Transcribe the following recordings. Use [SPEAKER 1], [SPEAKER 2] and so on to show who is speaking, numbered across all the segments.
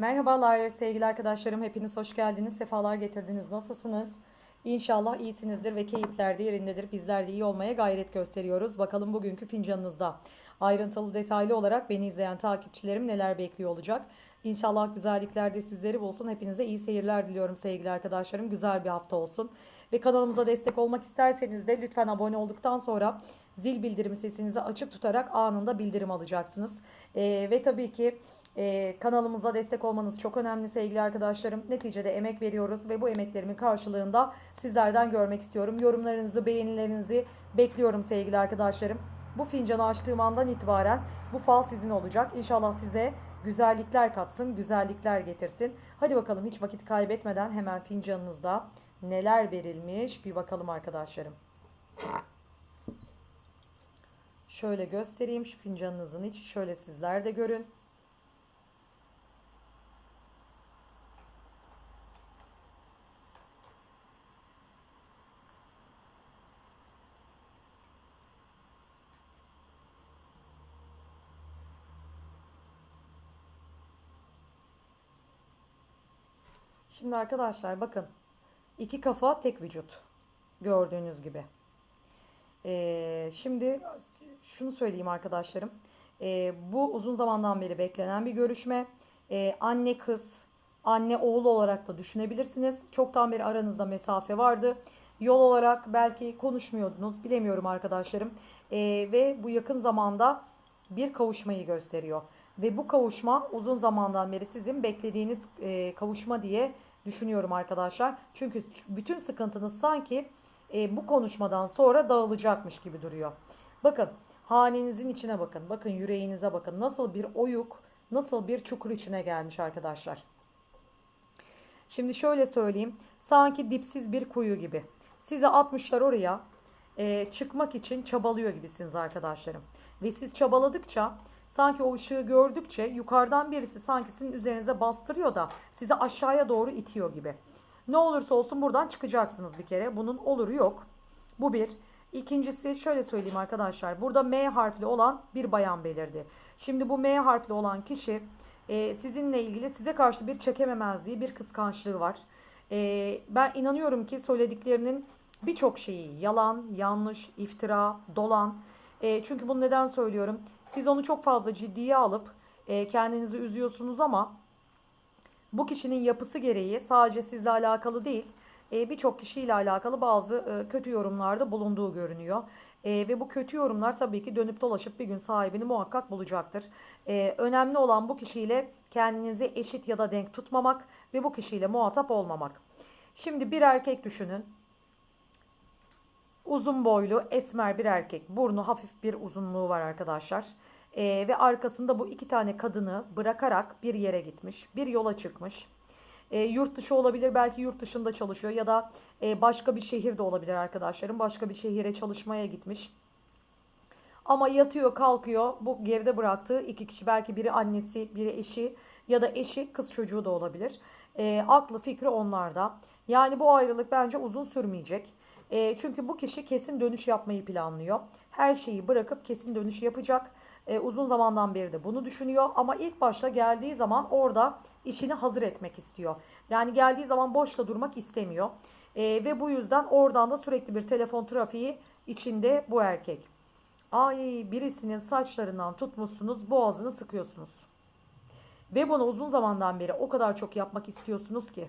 [SPEAKER 1] Merhabalar sevgili arkadaşlarım. Hepiniz hoş geldiniz. Sefalar getirdiniz. Nasılsınız? İnşallah iyisinizdir ve keyifler de yerindedir. Bizler de iyi olmaya gayret gösteriyoruz. Bakalım bugünkü fincanınızda. Ayrıntılı detaylı olarak beni izleyen takipçilerim neler bekliyor olacak. İnşallah güzellikler de sizleri bulsun. Hepinize iyi seyirler diliyorum sevgili arkadaşlarım. Güzel bir hafta olsun. Ve kanalımıza destek olmak isterseniz de lütfen abone olduktan sonra zil bildirim sesinizi açık tutarak anında bildirim alacaksınız. Ee, ve tabii ki e, kanalımıza destek olmanız çok önemli sevgili arkadaşlarım. Neticede emek veriyoruz ve bu emeklerimin karşılığında sizlerden görmek istiyorum. Yorumlarınızı, beğenilerinizi bekliyorum sevgili arkadaşlarım. Bu fincanı açtığım andan itibaren bu fal sizin olacak. İnşallah size güzellikler katsın, güzellikler getirsin. Hadi bakalım hiç vakit kaybetmeden hemen fincanınızda neler verilmiş bir bakalım arkadaşlarım. Şöyle göstereyim şu fincanınızın içi şöyle sizler de görün. Şimdi arkadaşlar bakın. iki kafa tek vücut. Gördüğünüz gibi. Ee, şimdi şunu söyleyeyim arkadaşlarım. Ee, bu uzun zamandan beri beklenen bir görüşme. Ee, anne kız, anne oğul olarak da düşünebilirsiniz. Çoktan beri aranızda mesafe vardı. Yol olarak belki konuşmuyordunuz. Bilemiyorum arkadaşlarım. Ee, ve bu yakın zamanda bir kavuşmayı gösteriyor. Ve bu kavuşma uzun zamandan beri sizin beklediğiniz e, kavuşma diye düşünüyorum arkadaşlar. Çünkü bütün sıkıntınız sanki e, bu konuşmadan sonra dağılacakmış gibi duruyor. Bakın hanenizin içine bakın. Bakın yüreğinize bakın. Nasıl bir oyuk, nasıl bir çukur içine gelmiş arkadaşlar. Şimdi şöyle söyleyeyim. Sanki dipsiz bir kuyu gibi. Sizi atmışlar oraya. E, çıkmak için çabalıyor gibisiniz arkadaşlarım. Ve siz çabaladıkça sanki o ışığı gördükçe yukarıdan birisi sanki sizin üzerinize bastırıyor da sizi aşağıya doğru itiyor gibi. Ne olursa olsun buradan çıkacaksınız bir kere. Bunun oluru yok. Bu bir. İkincisi şöyle söyleyeyim arkadaşlar. Burada M harfli olan bir bayan belirdi. Şimdi bu M harfli olan kişi e, sizinle ilgili size karşı bir çekememezliği, bir kıskançlığı var. E, ben inanıyorum ki söylediklerinin birçok şeyi yalan, yanlış, iftira, dolan. E, çünkü bunu neden söylüyorum? Siz onu çok fazla ciddiye alıp e, kendinizi üzüyorsunuz ama bu kişinin yapısı gereği sadece sizle alakalı değil e, birçok kişiyle alakalı bazı e, kötü yorumlarda bulunduğu görünüyor. E, ve bu kötü yorumlar tabii ki dönüp dolaşıp bir gün sahibini muhakkak bulacaktır. E, önemli olan bu kişiyle kendinizi eşit ya da denk tutmamak ve bu kişiyle muhatap olmamak. Şimdi bir erkek düşünün. Uzun boylu, esmer bir erkek. Burnu hafif bir uzunluğu var arkadaşlar. Ee, ve arkasında bu iki tane kadını bırakarak bir yere gitmiş. Bir yola çıkmış. Ee, yurt dışı olabilir, belki yurt dışında çalışıyor ya da e, başka bir şehirde olabilir arkadaşlarım. Başka bir şehire çalışmaya gitmiş. Ama yatıyor kalkıyor bu geride bıraktığı iki kişi belki biri annesi biri eşi ya da eşi kız çocuğu da olabilir. E, aklı fikri onlarda. Yani bu ayrılık bence uzun sürmeyecek. E, çünkü bu kişi kesin dönüş yapmayı planlıyor. Her şeyi bırakıp kesin dönüş yapacak. E, uzun zamandan beri de bunu düşünüyor ama ilk başta geldiği zaman orada işini hazır etmek istiyor. Yani geldiği zaman boşta durmak istemiyor. E, ve bu yüzden oradan da sürekli bir telefon trafiği içinde bu erkek. Ay birisinin saçlarından tutmuşsunuz boğazını sıkıyorsunuz. Ve bunu uzun zamandan beri o kadar çok yapmak istiyorsunuz ki.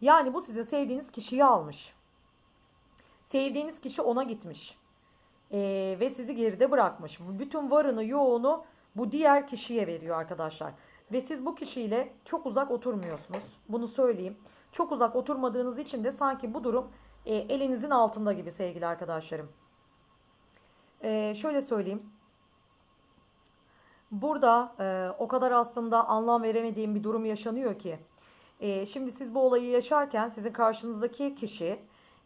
[SPEAKER 1] Yani bu sizin sevdiğiniz kişiyi almış. Sevdiğiniz kişi ona gitmiş. Ee, ve sizi geride bırakmış. Bütün varını yoğunu bu diğer kişiye veriyor arkadaşlar. Ve siz bu kişiyle çok uzak oturmuyorsunuz. Bunu söyleyeyim. Çok uzak oturmadığınız için de sanki bu durum e, elinizin altında gibi sevgili arkadaşlarım. Ee, şöyle söyleyeyim. Burada e, o kadar aslında anlam veremediğim bir durum yaşanıyor ki. E, şimdi siz bu olayı yaşarken sizin karşınızdaki kişi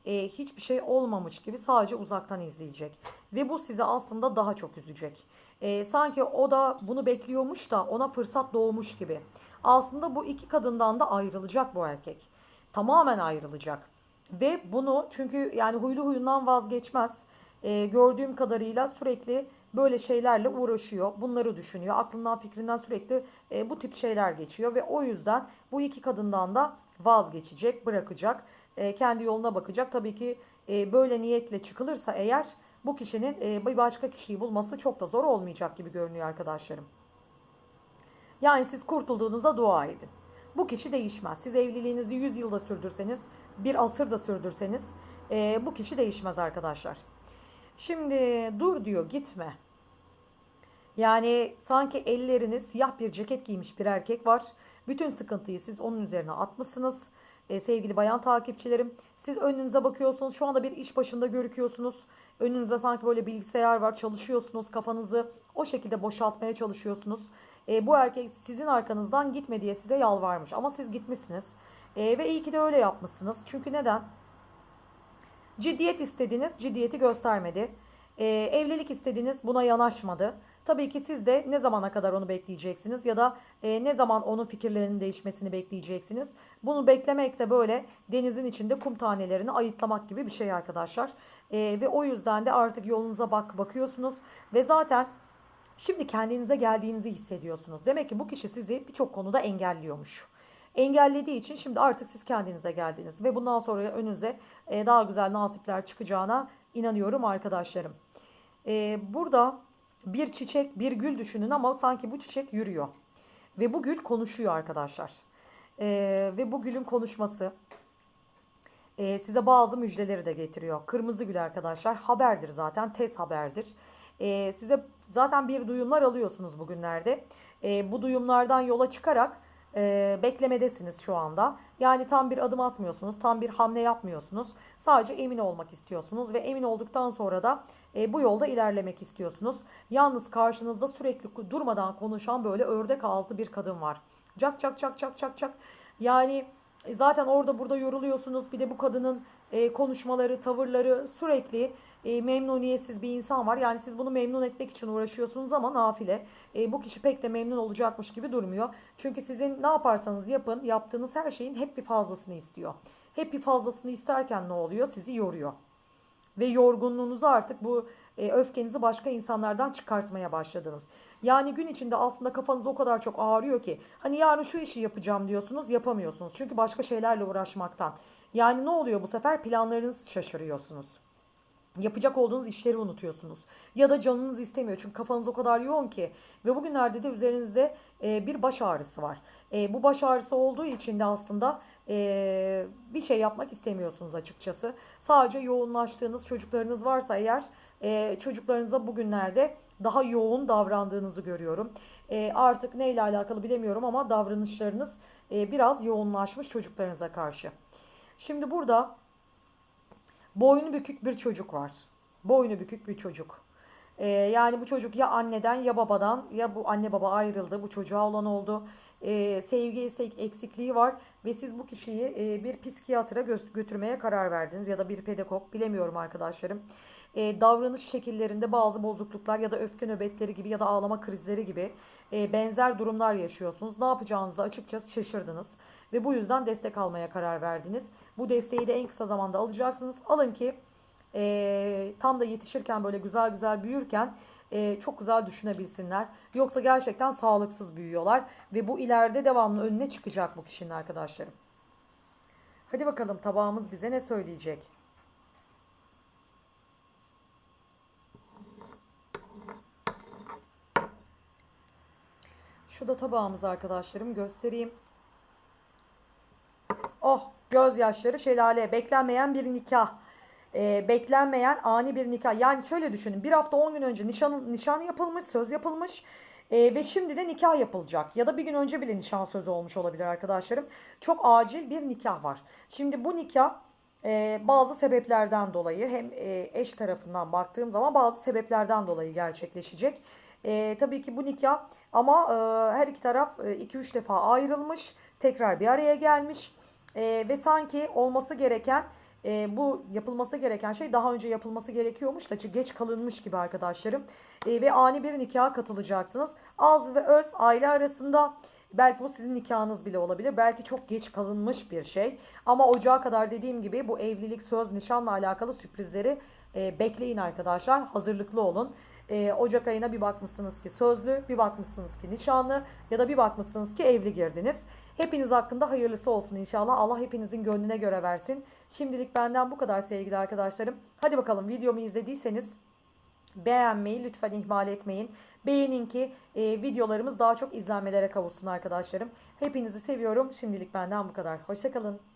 [SPEAKER 1] e, hiçbir şey olmamış gibi sadece uzaktan izleyecek. Ve bu sizi aslında daha çok üzecek. E, sanki o da bunu bekliyormuş da ona fırsat doğmuş gibi. Aslında bu iki kadından da ayrılacak bu erkek. Tamamen ayrılacak. Ve bunu çünkü yani huylu huyundan vazgeçmez. E, gördüğüm kadarıyla sürekli böyle şeylerle uğraşıyor. Bunları düşünüyor. Aklından fikrinden sürekli e, bu tip şeyler geçiyor ve o yüzden bu iki kadından da vazgeçecek, bırakacak. E, kendi yoluna bakacak. Tabii ki e, böyle niyetle çıkılırsa eğer bu kişinin e, bir başka kişiyi bulması çok da zor olmayacak gibi görünüyor arkadaşlarım. Yani siz kurtulduğunuza dua edin. Bu kişi değişmez. Siz evliliğinizi 100 yılda sürdürseniz, bir asır da sürdürseniz e, bu kişi değişmez arkadaşlar. Şimdi dur diyor gitme. Yani sanki ellerine siyah bir ceket giymiş bir erkek var. Bütün sıkıntıyı siz onun üzerine atmışsınız. E, sevgili bayan takipçilerim. Siz önünüze bakıyorsunuz. Şu anda bir iş başında görüküyorsunuz. Önünüzde sanki böyle bilgisayar var. Çalışıyorsunuz. Kafanızı o şekilde boşaltmaya çalışıyorsunuz. E, bu erkek sizin arkanızdan gitme diye size yalvarmış. Ama siz gitmişsiniz. E, ve iyi ki de öyle yapmışsınız. Çünkü neden? Ciddiyet istediniz, ciddiyeti göstermedi. Ee, evlilik istediniz, buna yanaşmadı. Tabii ki siz de ne zamana kadar onu bekleyeceksiniz ya da e, ne zaman onun fikirlerinin değişmesini bekleyeceksiniz. Bunu beklemek de böyle denizin içinde kum tanelerini ayıtlamak gibi bir şey arkadaşlar. Ee, ve o yüzden de artık yolunuza bak bakıyorsunuz ve zaten şimdi kendinize geldiğinizi hissediyorsunuz. Demek ki bu kişi sizi birçok konuda engelliyormuş engellediği için şimdi artık siz kendinize geldiniz ve bundan sonra önünüze e, daha güzel nasipler çıkacağına inanıyorum arkadaşlarım. E, burada bir çiçek, bir gül düşünün ama sanki bu çiçek yürüyor ve bu gül konuşuyor arkadaşlar. E, ve bu gülün konuşması size bazı müjdeleri de getiriyor. Kırmızı gül arkadaşlar haberdir zaten, tez haberdir. size zaten bir duyumlar alıyorsunuz bugünlerde. bu duyumlardan yola çıkarak e, beklemedesiniz şu anda. Yani tam bir adım atmıyorsunuz, tam bir hamle yapmıyorsunuz. Sadece emin olmak istiyorsunuz ve emin olduktan sonra da e, bu yolda ilerlemek istiyorsunuz. Yalnız karşınızda sürekli durmadan konuşan böyle ördek ağızlı bir kadın var. Cak cak cak cak cak cak. Yani e, zaten orada burada yoruluyorsunuz. Bir de bu kadının e, konuşmaları, tavırları sürekli e, memnuniyetsiz bir insan var. Yani siz bunu memnun etmek için uğraşıyorsunuz ama nafile. E, bu kişi pek de memnun olacakmış gibi durmuyor. Çünkü sizin ne yaparsanız yapın yaptığınız her şeyin hep bir fazlasını istiyor. Hep bir fazlasını isterken ne oluyor? Sizi yoruyor. Ve yorgunluğunuzu artık bu e, öfkenizi başka insanlardan çıkartmaya başladınız. Yani gün içinde aslında kafanız o kadar çok ağrıyor ki hani yarın şu işi yapacağım diyorsunuz yapamıyorsunuz. Çünkü başka şeylerle uğraşmaktan. Yani ne oluyor bu sefer planlarınız şaşırıyorsunuz yapacak olduğunuz işleri unutuyorsunuz. Ya da canınız istemiyor çünkü kafanız o kadar yoğun ki. Ve bugünlerde de üzerinizde e, bir baş ağrısı var. E, bu baş ağrısı olduğu için de aslında e, bir şey yapmak istemiyorsunuz açıkçası. Sadece yoğunlaştığınız çocuklarınız varsa eğer e, çocuklarınıza bugünlerde daha yoğun davrandığınızı görüyorum. E, artık neyle alakalı bilemiyorum ama davranışlarınız e, biraz yoğunlaşmış çocuklarınıza karşı. Şimdi burada boynu bükük bir çocuk var. Boynu bükük bir çocuk. Ee, yani bu çocuk ya anneden ya babadan ya bu anne baba ayrıldı. Bu çocuğa olan oldu. Ee, sevgi eksikliği var ve siz bu kişiyi e, bir psikiyatra götürmeye karar verdiniz ya da bir pedagog bilemiyorum arkadaşlarım. Ee, davranış şekillerinde bazı bozukluklar ya da öfke nöbetleri gibi ya da ağlama krizleri gibi e, benzer durumlar yaşıyorsunuz. Ne yapacağınızı açıkçası şaşırdınız ve bu yüzden destek almaya karar verdiniz. Bu desteği de en kısa zamanda alacaksınız. Alın ki e, tam da yetişirken böyle güzel güzel büyürken e, çok güzel düşünebilsinler. Yoksa gerçekten sağlıksız büyüyorlar ve bu ileride devamlı önüne çıkacak bu kişinin arkadaşlarım. Hadi bakalım tabağımız bize ne söyleyecek? Şu da tabağımız arkadaşlarım göstereyim. Oh gözyaşları şelale beklenmeyen bir nikah e, beklenmeyen ani bir nikah. Yani şöyle düşünün bir hafta 10 gün önce nişan, nişan yapılmış söz yapılmış. E, ve şimdi de nikah yapılacak ya da bir gün önce bile nişan sözü olmuş olabilir arkadaşlarım. Çok acil bir nikah var. Şimdi bu nikah e, bazı sebeplerden dolayı hem e, eş tarafından baktığım zaman bazı sebeplerden dolayı gerçekleşecek. E, tabii ki bu nikah ama e, her iki taraf 2-3 e, defa ayrılmış tekrar bir araya gelmiş e, ve sanki olması gereken e, bu yapılması gereken şey daha önce yapılması gerekiyormuş da geç kalınmış gibi arkadaşlarım. E, ve ani bir nikaha katılacaksınız. Az ve öz aile arasında belki bu sizin nikahınız bile olabilir. Belki çok geç kalınmış bir şey. Ama ocağa kadar dediğim gibi bu evlilik, söz, nişanla alakalı sürprizleri e, bekleyin arkadaşlar. Hazırlıklı olun. Ee, Ocak ayına bir bakmışsınız ki sözlü, bir bakmışsınız ki nişanlı ya da bir bakmışsınız ki evli girdiniz. Hepiniz hakkında hayırlısı olsun inşallah. Allah hepinizin gönlüne göre versin. Şimdilik benden bu kadar sevgili arkadaşlarım. Hadi bakalım videomu izlediyseniz beğenmeyi lütfen ihmal etmeyin. Beğenin ki e, videolarımız daha çok izlenmelere kavuşsun arkadaşlarım. Hepinizi seviyorum. Şimdilik benden bu kadar. Hoşçakalın.